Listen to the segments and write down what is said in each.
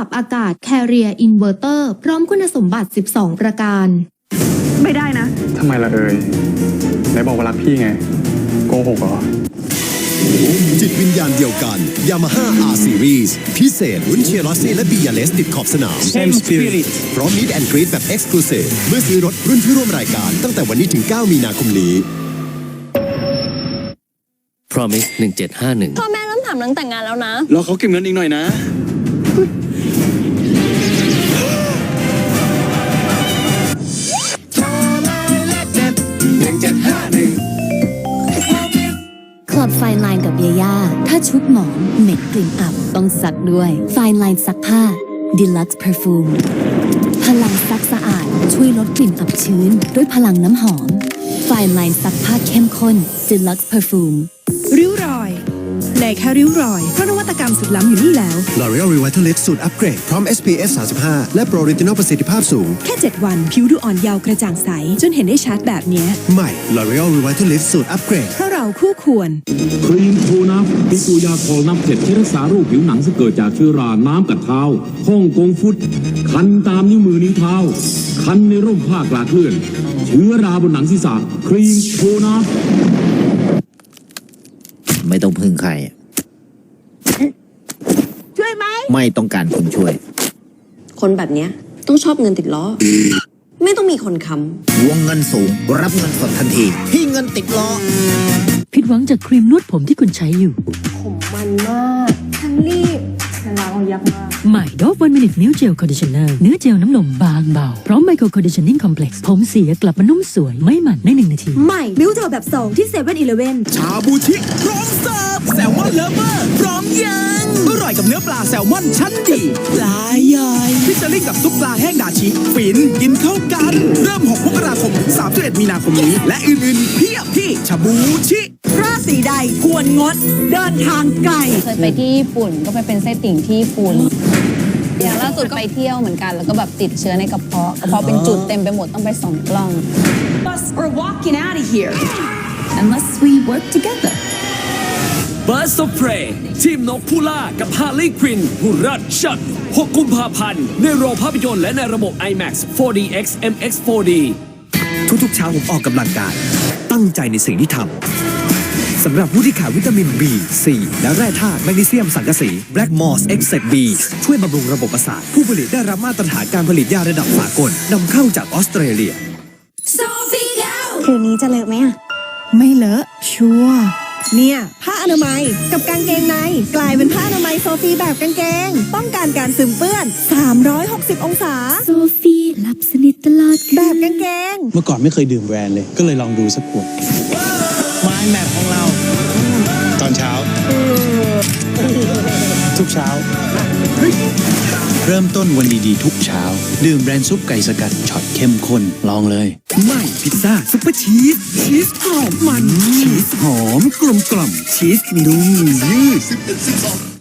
รับอากาศ Carrier Inverter พร้อมคุณสมบัติ 12 ประการ ไม่ได้นะ ทำไมล่ะเอ่ยไหนบอกว่ารักพี่ไง โกหกเหรอ จิตวิญญาณเดียวกัน Yamaha R Series พิเศษรุ่นเชียร์ลอสซี่และบียาเลสติดขอบสนาม Same spirit พร้อมมิดแอนด์กรีดแบบ Exclusive เมื่อซื้อรถรุ่นที่ร่วมรายการ ตั้งแต่วันนี้ถึง 9 มีนาคมนี้ Promise 1751พ่อแม่เริ่มถามเรื่องแต่งงานแล้วนะ รอเขาเก็บเงินอีกหน่อยนะ ไฟน์ไลน์กับเยย่า ถ้าชุบหมอนเหม็นกลิ่นอับ ต้องซักด้วย ไฟน์ไลน์ซักผ้า Deluxe Perfume พลังซักสะอาด ช่วยลดกลิ่นอับชื้น ด้วยพลังน้ำหอม ไฟน์ไลน์ซักผ้าเข้มข้น Deluxe Perfume ริ้ว รอยเหลยแค่ริ้วรอย เพราะนวัตกรรมสุดล้ำอยู่นี่แล้ว L'Oreal Revitalift สูตรอัปเกรด พร้อม SPF 35 และโปรเรตินอลประสิทธิภาพสูง แค่ 7 วัน ผิวดูอ่อนเยาว์กระจ่างใส จนเห็นได้ชัดแบบเนี้ยใหม่ L'Oreal Revitalift สูตรอัปเกรดเพราะเราคู่ควร ครีมทูนัฟพิสูยาคอลน้ำเผ็ดที่รักษาโรคผิวหนังซึ่งเกิดจากเชื้อรา น้ำกัดเท้าฮ่องกงฟุต คันตามนิ้วมือนิ้วเท้า คันในร่มผ้ากลาดเคลื่อน เชื้อราบนหนังศีรษะ ครีมทูนัฟ ไม่ต้องพึ่งใครช่วยไหม ไม่ต้องการคนช่วย คนแบบเนี้ยต้องชอบเงินติดล้อ ไม่ต้องมีคนค้วงเงินสูง รับเงินสดทันที ที่เงินติดล้อ ผิดหวังจากครีมนวดผมที่คุณใช้อยู่ำมันมาก ทั้งรีบฉันล้างเอายักมาก ใหม่ดอฟวันมินิทนิ้วเจลคอนดิชเนอร์เนื้อเจลน้ำนมบางเบา พร้อมไมโครคอนดิชนิ่งคอมเพล็กซ์ผมเสียกลับมานุ่มสวยไม่หมันในหนึ่งนาที ใหม่มิ้วเจอแบบ2ที่เซเว่นอีเลเว่นชาบูชิพร้อมเสิร์ฟแซลมอนเลฟเวอร์พร้อมยังอร่อยกับเนื้อปลาแซลมอนชั้นดีปลาใหญ่พิซลิ่งกับซุปปลาแห้งดาชิฟินกินเข้ากัน เริ่ม6มกราคมถึง31มีนาคมนี้ และอื่นๆอีกเพียบที่ชาบูชิ ราศีใดควรงดเดินทางไกล เคยไปที่ญี่ปุ่นก็ไปเป็นไส้ติ่งที่ญี่ปุ่น อย่างล่าสุดไปเที่ยวเหมือนกัน แล้วก็แบบติดเชื้อในกระเพาะกระเพาะเป็นจุดเต็มไปหมดต้องไปส่องกล้อง Bus we're walking out of here unless we work together Birds of Prey ทีมนกผู้ล่ากับฮาร์ลีควินผู้รัดชัด 6 กุมภาพันธ์ ในโรงภาพยนตร์และในระบบ IMAX 4DX MX 4D ทุกๆเช้าผมออกกำลังกาย ตั้งใจในสิ่งที่ทำ สำหรับผู้ที่ขาดวิตามิน B C และแร่ธาตุแมกนีเซียมสังกะสี Black Moss e x c e B ช่วยบำรุงระบบประสาท ผู้ผลิตได้รับมาตรฐานการผลิตยาระดับสากลนำเข้าจากออสเตรเลียคืนนี้จะเลิกไหมอะไม่เลอะชัวร์เนี่ย ผ้าอนามัยกับกางเกงใน กลายเป็นผ้าอนามัยโซฟีแบบกางเกง ป้องกันการซึมเปื้อน 360 องศา โซฟีหลับสนิทตลอดแบบกางเกง เมื่อก่อนไม่เคยดื่มแบรนด์เลย ก็เลยลองดูสักขวดไม้แมปของ ทุกเช้า เริ่มต้นวันดีๆ ทุกเช้า ดื่มแบรนด์ซุปไก่สกัดช็อตเข้มข้น ลองเลยไม่พิซซ่าซุปเปอร์ชีส ชีสกรอบมันชีสหอมกลมกล่อมชีสนุ่มยืด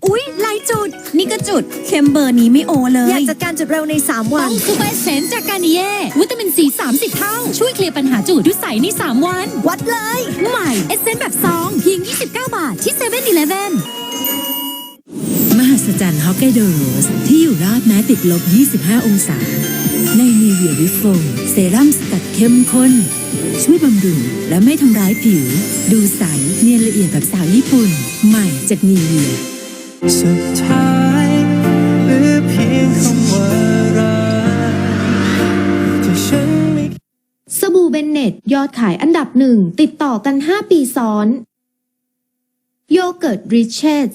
อุ๊ยลายจุด นี่ก็จุดเข้มเบอร์นี้ไม่โอเลย อยากจัดการจุดเร็วใน 3 วันซูเปอร์เซนจากการนิเย่วิตามินซี 30 เท่า ช่วยเคลียร์ปัญหาจุดด้วยใสใน 3 วัน วัดเลย ใหม่ เอเซนแบบซองเพียง 29 บาทที่7 e เ e ่ e อมหั ศจรรย์ฮอกไกโดโรสที่อยู่รอดแม้ติดลบ 25 องศา ในนีเวียวิโฟมเซรั่มสกัดเข้มข้น ช่วยบำรุงและไม่ทำร้ายผิว ดูใสเนียนละเอียดแบบสาวญี่ปุ่น ใหม่จากนีเวียสุดท้ายเหลือเพียงคำว่ารักที่ฉันไม่สบู่เบนเน็ตยอดขายอันดับหนึ่งติดต่อกัน 5 ปีซ้อน โยเกิร์ตริชเชส